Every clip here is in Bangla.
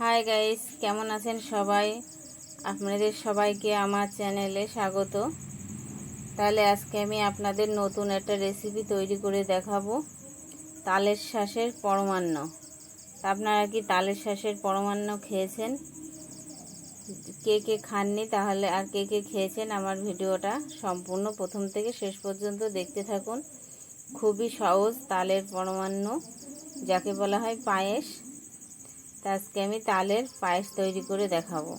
হাই গাইস কেমন আছেন সবাই? আপনাদের সবাইকে আমার চ্যানেলে স্বাগত। তাহলে আজকে আমি আপনাদের নতুন একটা রেসিপি তৈরি করে দেখাবো। তালের শ্বাসের পরমান্ন। আপনারা কি তালের শ্বাসের পরমান্ন খেয়েছেন? কে কে খাননি তাহলে আর কে কে খেয়েছেন আমার ভিডিওটা সম্পূর্ণ প্রথম থেকে শেষ পর্যন্ত দেখতে থাকুন। খুবই সহজ তালের পরমান্ন, যাকে বলা হয় পায়েস। তা আজকে আমি তালের পায়েস তৈরি করে দেখাবো।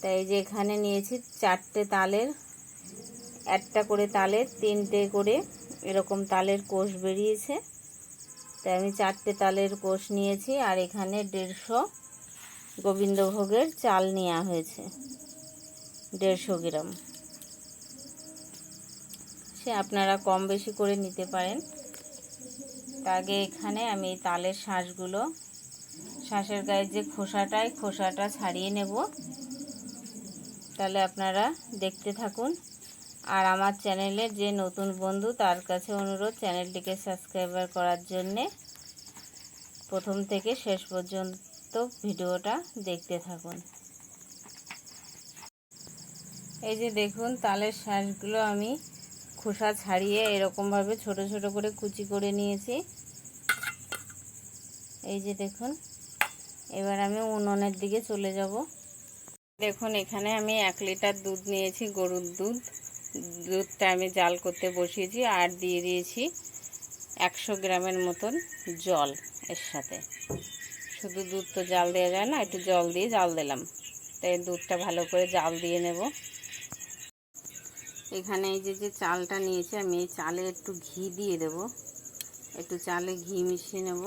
তাই যে এখানে নিয়েছি চারটে তালের, একটা করে তালের, তিনটে করে এরকম তালের কোষ বেরিয়েছে। তাই আমি চারটে তালের কোষ নিয়েছি আর এখানে দেড়শো গোবিন্দভোগের চাল নেওয়া হয়েছে, দেড়শো গ্রাম। সে আপনারা কম বেশি করে নিতে পারেন। আগে এখানে আমি তালের শ্বাসগুলো শ্বাসের গায়ে যে খোসাটাই খোসাটা ছাড়িয়ে নেব। তাহলে আপনারা দেখতে থাকুন। আর আমার চ্যানেলে যে নতুন বন্ধু, তার কাছে অনুরোধ চ্যানেলটিকে সাবস্ক্রাইবার করার জন্যে। প্রথম থেকে শেষ পর্যন্ত ভিডিওটা দেখতে থাকুন। এই যে দেখুন, তালের শ্বাসগুলো আমি খোসা ছাড়িয়ে এরকমভাবে ছোট ছোট করে কুচি করে নিয়েছি। এই যে দেখুন এবার আমি উনুনের দিকে চলে যাব। দেখুন, এখানে আমি এক লিটার দুধ নিয়েছি, গরুর দুধ। দুধটা আমি জাল করতে বসিয়েছি আর দিয়ে দিয়েছি একশো গ্রামের মতন জল এর সাথে। শুধু দুধ তো জাল দেওয়া যায় না, একটু জল দিয়ে জাল দিলাম। তাই দুধটা ভালো করে জাল দিয়ে নেব। এখানে এই যে যে চালটা নিয়েছি, আমি এই চালে একটু ঘি দিয়ে দেব। একটু চালে ঘি মিশিয়ে নেব।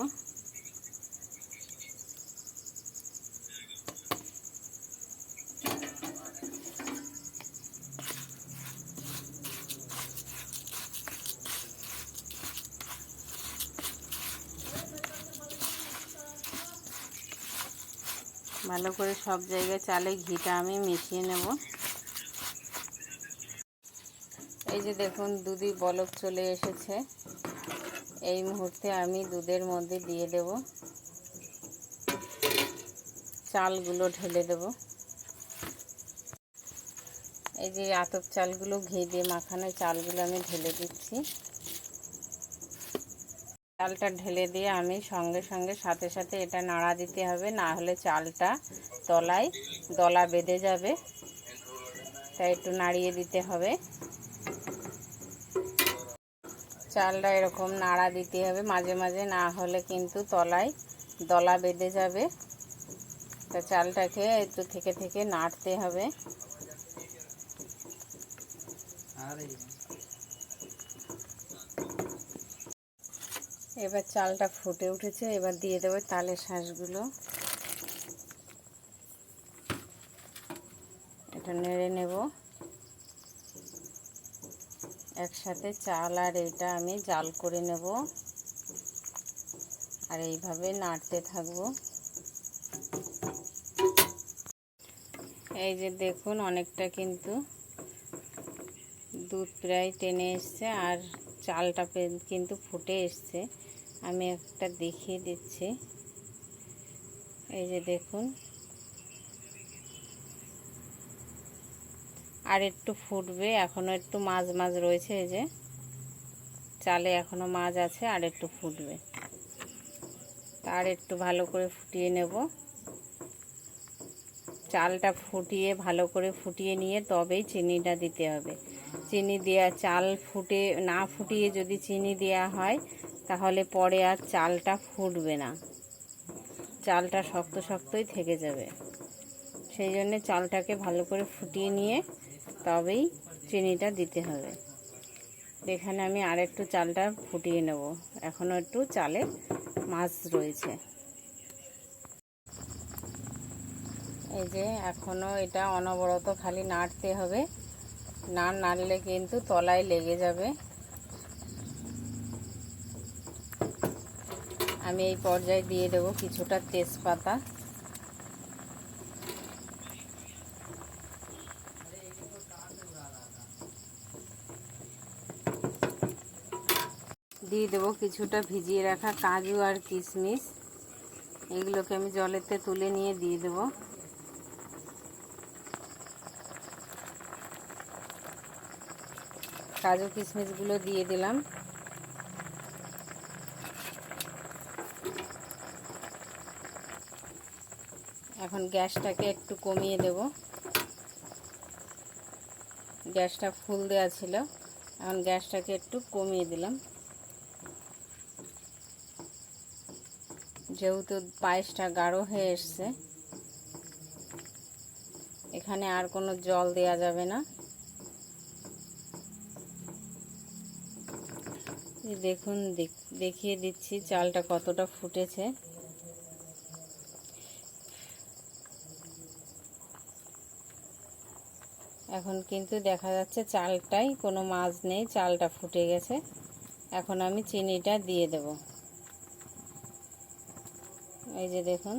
ভালো করে সব জায়গায় চালে ঘিটা আমি মিশিয়ে নেব। এই যে দেখুন, দুধই বলক চলে এসেছে। এই মুহূর্তে আমি দুধের মধ্যে দিয়ে দেব। চালগুলো ঢেলে দেব। এই যে আতপ চালগুলো ঘি দিয়ে মাখানো চালগুলো আমি ঢেলে দিচ্ছি। চালটা ঢেলে দিয়ে আমি সঙ্গে সঙ্গে সাথে সাথে এটা নাড়া দিতে হবে। না হলে চালটা তলায় দলা বেঁধে যাবে। তাই একটু নাড়িয়ে দিতে হবে। চালটা এরকম নাড়া দিতে হবে। মাঝে মাঝে না হলে কিন্তু তলায় দলা বেঁধে যাবে। তা চালটাকে একটু থেকে থেকে নাড়তে হবে। এবার চালটা ফুটে উঠেছে, এবার দিয়ে দেবো তালের শাঁসগুলো। এটা নেড়ে নেব। একসাথে চাল আর এটা আমি জাল করে নেব। আর এইভাবে নাড়তে থাকব। এই যে দেখুন, অনেকটা কিন্তু দুধ প্রায় টেনে এসছে, আর চালটা কিন্তু ফুটে এসছে। আমি একটা দেখিয়ে দিচ্ছি। এই যে দেখুন। আর একটু ফুটবে এখনও একটু মাছ মাছ রয়েছে এই যে। চালে এখনও মাছ আছে, আর একটু ফুটবে। তার একটু ভালো করে ফুটিয়ে নেব। চালটা ফুটিয়ে, ভালো করে ফুটিয়ে নিয়ে তবেই চিনিটা দিতে হবে। চিনি দেওয়া চাল ফুটে, না ফুটিয়ে যদি চিনি দেওয়া হয় তাহলে পরে আর চালটা ফুটবে না। চালটা শক্ত শক্তই থেকে যাবে। সেই জন্যে চালটাকে ভালো করে ফুটিয়ে নিয়ে তবেই চিনিটা দিতে হবে। এখানে আমি আর একটু চালটা ফুটিয়ে নেব। এখনও একটু চালে মাছ রয়েছে। এই যে এখনও এটা অনবরত খালি নাড়তে হবে। না নাড়লে কিন্তু তলায় লেগে যাবে। আমি এই পর্যায়ে দিয়ে দেব কিছুটা তেজপাতা। দিয়ে দেবো কিছুটা ভিজিয়ে রাখা কাজু আর কিশমিশ। এগুলোকে আমি জলেতে তুলে নিয়ে দিয়ে দেবো। কাজু কিশমিশগুলো দিয়ে দিলাম। এখন গ্যাসটাকে একটু কমিয়ে দেব। গ্যাসটা ফুল দেওয়া ছিল। এখন গ্যাসটাকে একটু কমিয়ে দিলাম। যেহেতু পায়েসটা গাঢ় হয়ে এসছে, এখানে আর কোনো জল দেয়া যাবে না। দেখুন দেখিয়ে দিচ্ছি, চালটা কতটা ফুটেছে। এখন কিন্তু দেখা যাচ্ছে চালটাই, কোনো মাছ নেই, চালটা ফুটে গেছে। এখন আমি চিনিটা দিয়ে দেব। এই যে দেখুন।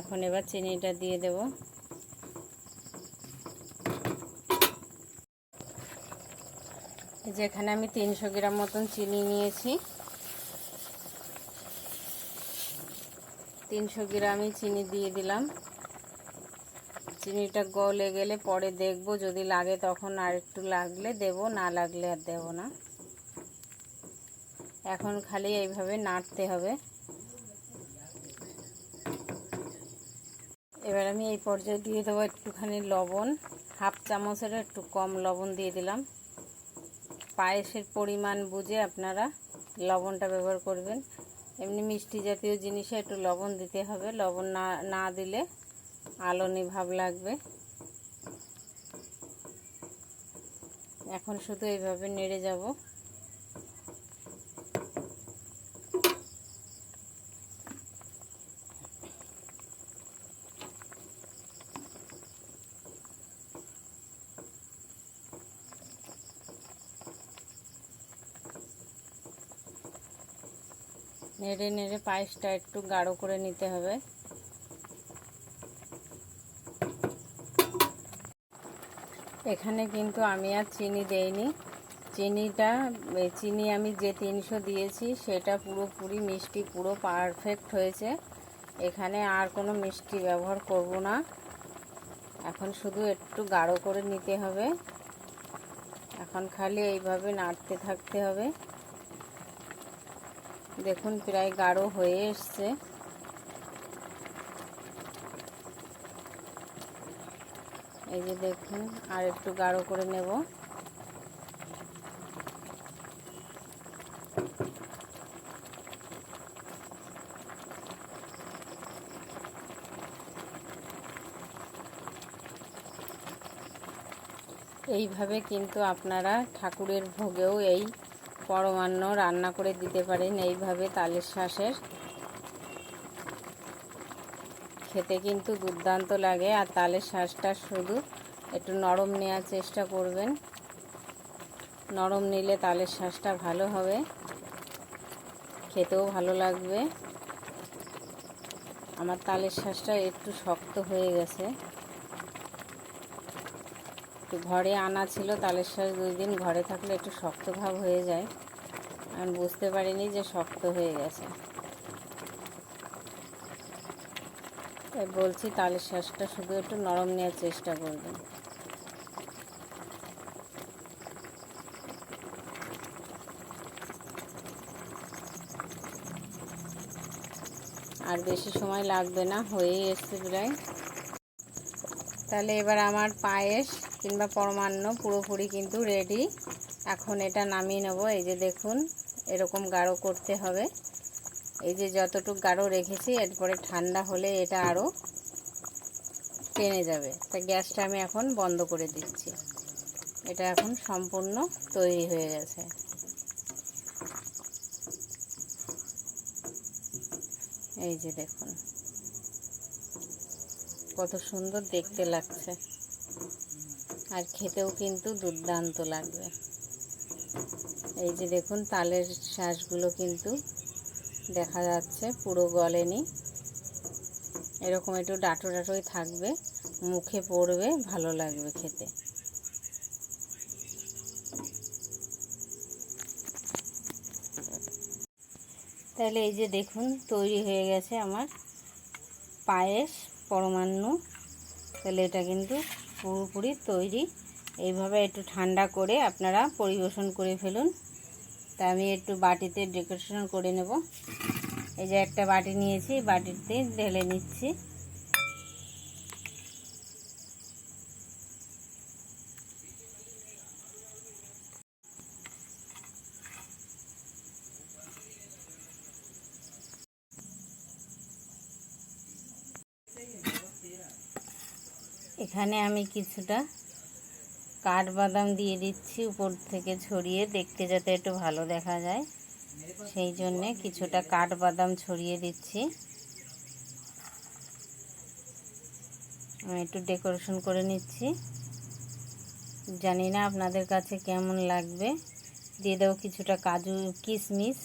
এখন এবার চিনিটা দিয়ে দেব। যেখানে আমি তিনশো গ্রাম মতন চিনি নিয়েছি। তিনশো গ্রামই চিনি দিয়ে দিলাম। চিনিটা গলে গেলে পরে দেখব, যদি লাগে তখন আর একটু লাগলে দেব, না লাগলে আর দেব না। এখন খালি এইভাবে নাড়তে হবে। এবার আমি এই পর্যায়ে দিয়ে দেবো একটুখানি লবণ। হাফ চামচের একটু কম লবণ দিয়ে দিলাম। পায়েসের পরিমাণ বুঝে আপনারা লবণটা ব্যবহার করবেন। এমনি মিষ্টি জাতীয় জিনিসে একটু লবণ দিতে হবে। লবণ না না দিলে আলোনি ভাব লাগবে। এখন শুধু এইভাবে নেড়ে যাব। নেড়ে নেড়ে পায়েসটা একটু গাঢ় করে নিতে হবে। এখানে কিন্তু আমি আর চিনি দেইনি। চিনিটা চিনি আমি যে তিনশো দিয়েছি, সেটা পুরোপুরি মিষ্টি, পুরো পারফেক্ট হয়েছে। এখানে আর কোনো মিষ্টি ব্যবহার করব না। এখন শুধু একটু গাঢ় করে নিতে হবে। এখন খালি এইভাবে নাড়তে থাকতে হবে। দেখুন, প্রায় গাঢ় হয়ে এসছে। এই যে দেখুন, আর একটু গাঢ় করে নেব। এইভাবে কিন্তু আপনারা ঠাকুরের ভোগেও এই পরমান্ন রান্না করে দিতে পারেন, এইভাবে তালের শ্বাসের খেতে কিন্তু দুর্দান্ত লাগে, আর তালের শ্বাসটা শুধু একটু নরম নেওয়ার চেষ্টা করবেন। নরম নিলে তালের শ্বাসটা ভালো হবে, খেতেও ভালো লাগবে। আমার তালের শ্বাসটা একটু শক্ত হয়ে গেছে। ঘরে আনা ছিল, তালের শ্বাস দুই দিন ঘরে থাকলে একটু শক্ত ভাব হয়ে যায়। আমি বুঝতে পারিনি যে শক্ত হয়ে গেছে। তাই বলছি তালের শ্বাসটা শুধু একটু নরম নেওয়ার চেষ্টা করবেন। আর বেশি সময় লাগবে না হয়েই এসছে প্রায়। তাহলে এবার আমার পায়েস কিংবা পরমান্ন পুরোপুরি কিন্তু রেডি এখন এটা নামিয়ে নেব, এই যে দেখুন, এরকম গাঢ় করতে হবে। এই যে যতটুকু গাঢ় রেখেছি, এরপরে ঠান্ডা হলে এটা আরও টেনে যাবে। তা গ্যাসটা আমি এখন বন্ধ করে দিচ্ছি। এটা এখন সম্পূর্ণ তৈরি হয়ে গেছে। এই যে দেখুন, কত সুন্দর দেখতে লাগছে। আর খেতেও কিন্তু দুর্দান্ত লাগবে। এই যে দেখুন, তালের শ্বাসগুলো কিন্তু দেখা যাচ্ছে, পুরো গলেনি। এরকম একটু ডাটো ডাটোই থাকবে, মুখে পড়বে, ভালো লাগবে খেতে। তাহলে এই যে দেখুন, তৈরি হয়ে গেছে আমার পায়েস, পরমান্ন। তাহলে এটা কিন্তু পুরোপুরি তৈরি। এইভাবে একটু ঠান্ডা করে আপনারা পরিবেশন করে ফেলুন। তা আমি একটু বাটিতে ডেকোরেশন করে নেব। এই যে একটা বাটি নিয়েছি, বাটিতে ঢেলে নিচ্ছি। এখানে আমি কিছুটা কাঠবাদাম দিয়ে দিচ্ছি উপর থেকে ছড়িয়ে, দেখতে যাতে একটু ভালো দেখা যায়। সেই জন্যে কিছুটা কাঠবাদাম ছড়িয়ে দিচ্ছি। আমি একটু ডেকোরেশন করে নিচ্ছি। জানি না আপনাদের কাছে কেমন লাগবে। দিয়ে দেবো কিছুটা কাজু কিশমিশ।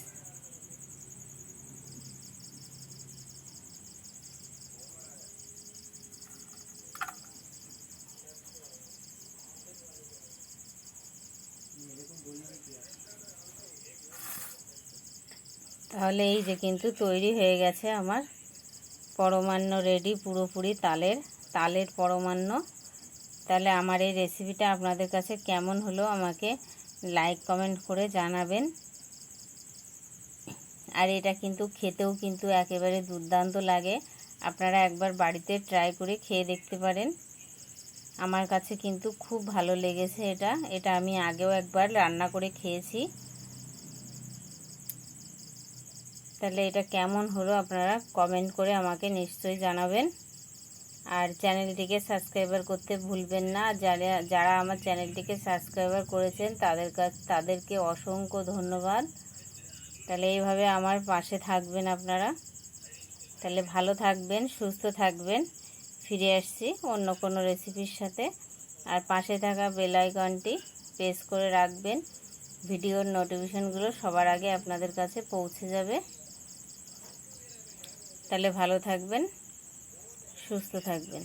তাহলে এই যে কিন্তু তৈরি হয়ে গেছে আমার পরমান্ন রেডি পুরোপুরি তালের তালের পরমান্ন। তাহলে আমার এই রেসিপিটা আপনাদের কাছে কেমন হলো আমাকে লাইক কমেন্ট করে জানাবেন। আর এটা কিন্তু খেতেও কিন্তু একেবারে দুর্দান্ত লাগে। আপনারা একবার বাড়িতে ট্রাই করে খেয়ে দেখতে পারেন। আমার কাছে কিন্তু খুব ভালো লেগেছে এটা। এটা আমি আগেও একবার রান্না করে খেয়েছি। তাহলে এটা কেমন হলো আপনারা কমেন্ট করে আমাকে নিশ্চয়ই জানাবেন। আর চ্যানেলটিকে সাবস্ক্রাইবার করতে ভুলবেন না। যারা যারা আমার চ্যানেলটিকে সাবস্ক্রাইবার করেছেন, তাদের কাছ তাদেরকে অসংখ্য ধন্যবাদ। তাহলে এইভাবে আমার পাশে থাকবেন আপনারা। তাহলে ভালো থাকবেন, সুস্থ থাকবেন। ফিরে আসছি অন্য কোনো রেসিপির সাথে। আর পাশে থাকা বেল আইকনটি প্রেস করে রাখবেন। ভিডিওর নোটিফিকেশনগুলো সবার আগে আপনাদের কাছে পৌঁছে যাবে। তাহলে ভালো থাকবেন সুস্থ থাকবেন।